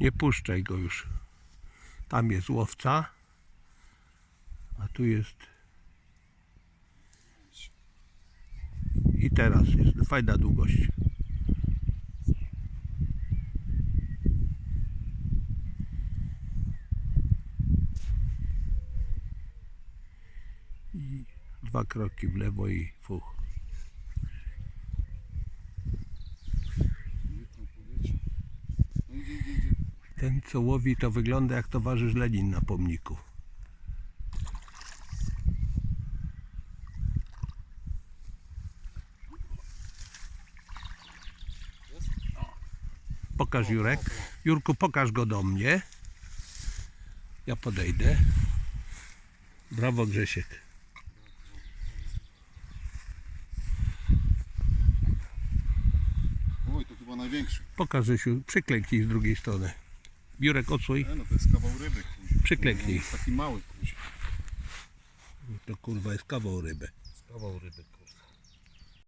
Nie puszczaj go już. Tam jest łowca. A tu jest. I teraz jest fajna długość. I dwa kroki w lewo i fuch. Ten co łowi to wygląda jak towarzysz Lenin na pomniku. Pokaż Jurek. Jurku, pokaż go do mnie. Ja podejdę. Brawo Grzesiek. Oj, to chyba największy. Pokaż Grzesiu, przyklęknij z drugiej strony. Jurek, odsłuj. E, no to jest kawał ryby. kuźwa. Przyklęknij. On jest taki mały, kuźwa. To kurwa jest kawał ryby. Jest kawał ryby.